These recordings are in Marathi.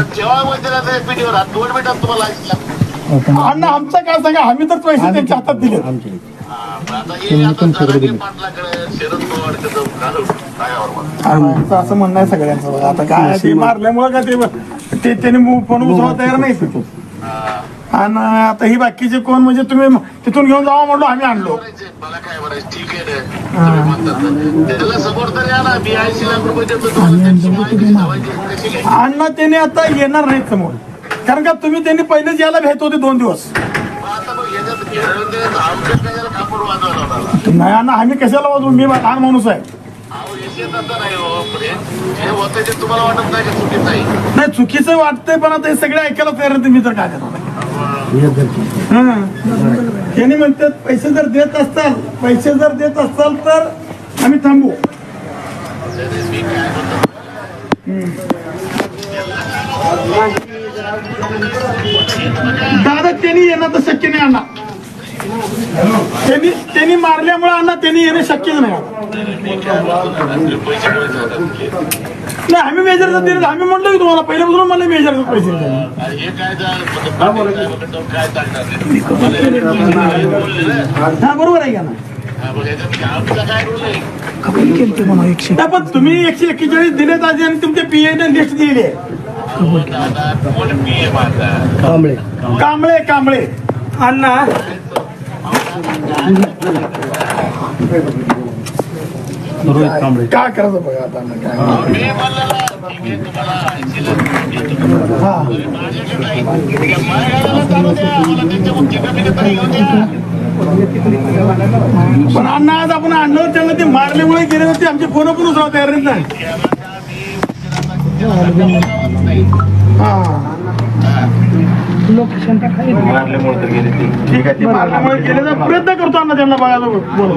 पण जेव्हा वैद्यनाथ एसपीटीवर आहात दोन मिनिटात तुम्हाला ऐकलं अण्णा आमचं काय सांगा? आम्ही तर पैसे त्यांच्या हातात दिले आता हे आता जरांगे पाटलाकडे शरद पवारकडे घालून काय बरोबर आमचं असं म्हणणं आहे सगळ्यांचं बघा. आता काय ते मारल्यामुळे का ते ते त्याने फोन उचलायला तयार नाही. आणि आता ही बाकीचे कोण? म्हणजे तुम्ही तिथून घेऊन जावा म्हणलो आम्ही आणलो. मला काय म्हणायचं? ठीक आहे ना. तुम्ही म्हणतात ना. त्याला अण्णा त्याने आता येणार नाहीत समोर. कारण का तुम्ही त्यांनी पहिलेच यायला भेट होते दोन दिवस. नाही अण्णा आम्ही कशाला वाजवू? मी लहान माणूस आहे. नाही चुकीचं वाटतंय पण आता हे सगळे ऐकायला तयार नाही मी तर काय करणार? हं. त्यांनी म्हणतात पैसे जर देत असताल पैसे जर देत असाल तर आम्ही थांबू. दादा त्यांनी येणं तर शक्य नाही अण्णा त्यांनी त्यांनी मारल्यामुळे अण्णा त्यांनी येणं शक्यच नाही नाही आम्ही मेजर दिले आम्ही म्हणलो की तुम्हाला पहिल्यापासून मला मेजर पैसे हा बरोबर आहे का ना आमचा काय रोल आहे नाही, पण तुम्ही एकशे एक्केचाळीस दिलेत आधी आणि तुमच्या पीए ने लिस्ट दिली. आहे पी माझा कांबळे कांबळे. अण्णा. काय करायचं बघा आता काय? पण अण्णा आज आपण आणलं त्यांना ते मारल्यामुळे गेले होते. आमचे फोन पण उचला तयार नाही हा. लोकेशन टाका मारल्यामुळे तर गेले ते. ठीक आहे ते मारल्यामुळे गेले तर प्रयत्न करतो अण्णा त्यांना बघायला.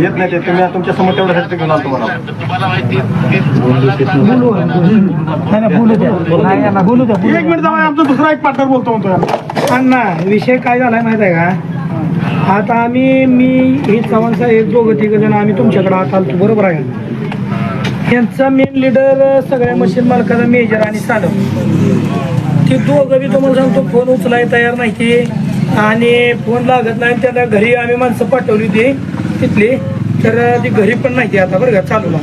येत नाही ते. तुम्ही तुमच्यासमोर तेवढं घेऊन आलो तुम्हाला. तुम्हाला माहिती आहे, ते बोलला का? बोलू द्या. नाही अण्णा बोलू द्या एक मिनिट जाऊ आमचा दुसरा एक पार्टनर बोलतो म्हणतो. अण्णा विषय काय झालाय माहीत आहे का? आता आम्ही मी हे चव्हाण साहेब दोघं तिघ जण आम्ही तुमच्याकडे आत आलतो. बरोबर आहे का? यांचा मेन लिडर सगळ्या मशीन मालकाचा मेजर आणि सालम ते दोघं बी तुम्हाला सांगतो फोन उचलाय तयार नाही ते. आणि फोन लागत नाही त्याला घरी आम्ही माणसं पाठवली होती तिथली. तर ती घरी पण नाही आता बरं का चालू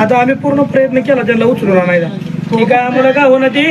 आता आम्ही पूर्ण प्रयत्न केला त्यांना उचलून नाही ठीक आहे आम्हाला काय होणार ती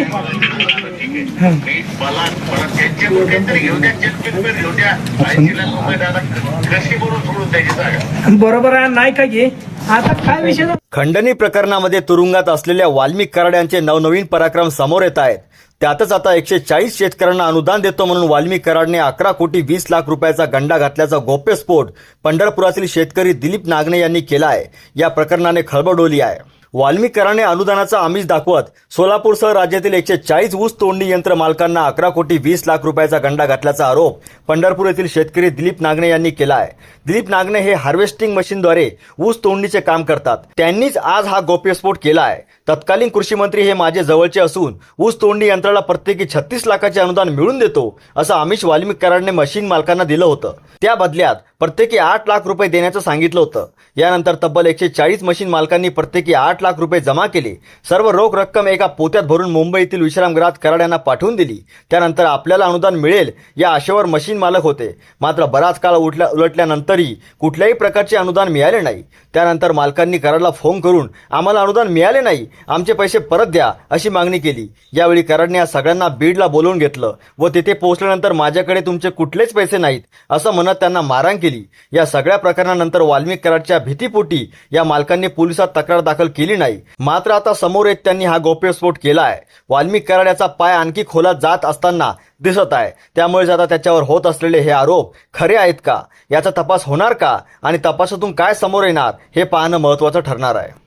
बरोबर आहे नाही का घे आता काय विषय खंडणी प्रकरणामध्ये तुरुंगात असलेल्या वाल्मिक कराड्यांचे नवनवीन पराक्रम समोर येत आहेत. त्यातच आता एकशे चाळीस शेतकऱ्यांना अनुदान देतो म्हणून वाल्मिक कराडने अकरा कोटी वीस लाख रुपयाचा गंडा घातल्याचा गोप्यस्फोट पंढरपुरातील शेतकरी दिलीप नागणे यांनी केला आहे या प्रकरणाने खळबळ उडवली आहे. वाल्मिकराने अनुदानाचा आमिष दाखवत सोलापूरसह राज्यातील एकशे चाळीस ऊस तोंडी यंत्र मालकांना अकरा कोटी वीस लाख रुपयाचा गंडा घातल्याचा आरोप पंढरपूर येथील शेतकरी दिलीप नागणे यांनी केला आहे. दिलीप नागणे हे हार्वेस्टिंग मशीनद्वारे ऊस तोंडीचे काम करतात. त्यांनीच आज हा गौप्यस्फोट केला आहे. तत्कालीन कृषी मंत्री हे माझे जवळचे असून ऊस तोंडी यंत्राला प्रत्येकी छत्तीस लाखाचे अनुदान मिळून देतो असं आमिष वाल्मिककरने मशीन मालकांना दिलं होतं. त्या बदल्यात प्रत्येकी आठ लाख रुपये देण्याचं सांगितलं होतं. यानंतर तब्बल एकशे चाळीस मशीन मालकांनी प्रत्येकी आठ लाख रुपये जमा केले. सर्व रोख रक्कम एका पोत्यात भरून मुंबईतील विश्रामगृहात कराड यांना पाठवून दिली. त्यानंतर आपल्याला अनुदान मिळेल या आशेवर मशीन मालक होते. मात्र बराच काळ उठल्या उलटल्यानंतरही कुठल्याही प्रकारचे अनुदान मिळाले नाही. त्यानंतर मालकांनी कराडला फोन करून आम्हाला अनुदान मिळाले नाही आमचे पैसे परत द्या अशी मागणी केली. यावेळी कराडने या सगळ्यांना बीडला बोलवून घेतलं व तिथे पोहोचल्यानंतर माझ्याकडे तुमचे कुठलेच पैसे नाहीत असं म्हणत त्यांना मारहाण केली. या सगळ्या प्रकरणानंतर वाल्मिक कराडच्या भीतीपोटी या मालकांनी पोलिसात तक्रार दाखल केली. नाही. मात्र आता समोर येत त्यांनी हा गौप्यस्फोट केला आहे वाल्मिक कराड्याचा पाय आणखी खोलात जात असताना दिसत आहे. त्यामुळेच आता त्याच्यावर होत असलेले हे आरोप खरे आहेत का? याचा तपास होणार का? आणि तपासातून काय समोर येणार हे पाहणं महत्त्वाचं ठरणार आहे.